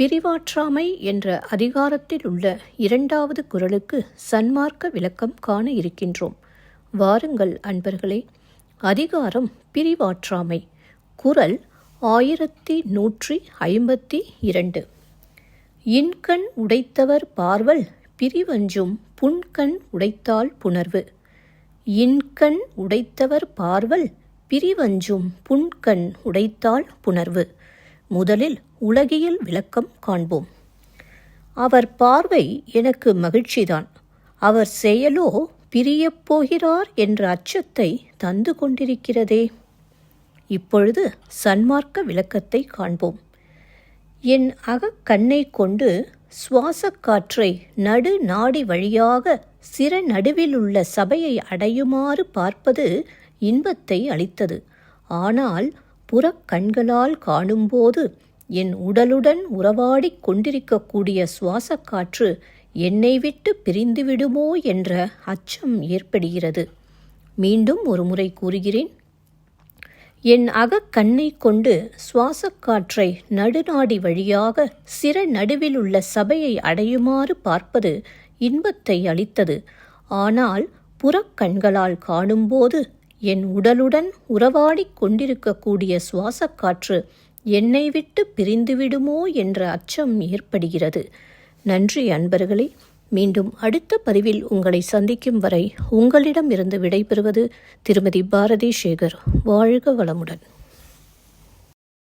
பிரிவாற்றாமை என்ற அதிகாரத்தில் உள்ள இரண்டாவது குரலுக்கு சன்மார்க்க விளக்கம் காண இருக்கின்றோம். வாருங்கள் அன்பர்களே அதிகாரம் பிரிவாற்றாமை. குரல் ஆயிரத்தி நூற்றி ஐம்பத்தி இரண்டு. இன்கண் உடைத்தவர் பார்வல் பிரிவஞ்சும் புன்கண் உடைத்தால் புணர்வு. இன்கண் உடைத்தவர் பார்வல் பிரிவஞ்சும் புன்கண் உடைத்தால் புணர்வு. முதலில் உலகியல் விளக்கம் காண்போம். அவர் பார்வை எனக்கு மகிழ்ச்சிதான். அவர் செயலோ பிரியப் போகிறார் என்ற அச்சத்தை தந்து கொண்டிருக்கிறதே. இப்பொழுது சன்மார்க்க விளக்கத்தை காண்போம். என் அகக்கண்ணை கொண்டு சுவாசக் காற்றை நடு நாடி வழியாக சிற நடுவில் உள்ள சபையை அடையுமாறு பார்ப்பது இன்பத்தை அளித்தது. ஆனால் புறக்கண்களால் காணும்போது என் உடலுடன் உறவாடிக் கொண்டிருக்கக்கூடிய சுவாசக்காற்று என்னை விட்டு பிரிந்துவிடுமோ என்ற அச்சம் ஏற்படுகிறது. மீண்டும் ஒரு முறை கூறுகிறேன். என் அகக்கண்ணை கொண்டு சுவாசக்காற்றை நடுநாடி வழியாக சிற நடுவில் உள்ள சபையை அடையுமாறு பார்ப்பது இன்பத்தை அளித்தது. ஆனால் புறக்கண்களால் காணும்போது என் உடலுடன் உறவாடிக் கொண்டிருக்கக்கூடிய சுவாசக் காற்று என்னை விட்டு பிரிந்துவிடுமோ என்ற அச்சம் ஏற்படுகிறது. நன்றி அன்பர்களே. மீண்டும் அடுத்த பதிவில் உங்களை சந்திக்கும் வரை உங்களிடமிருந்து விடைபெறுவது திருமதி பாரதி சேகர் வாழ்க வளமுடன்.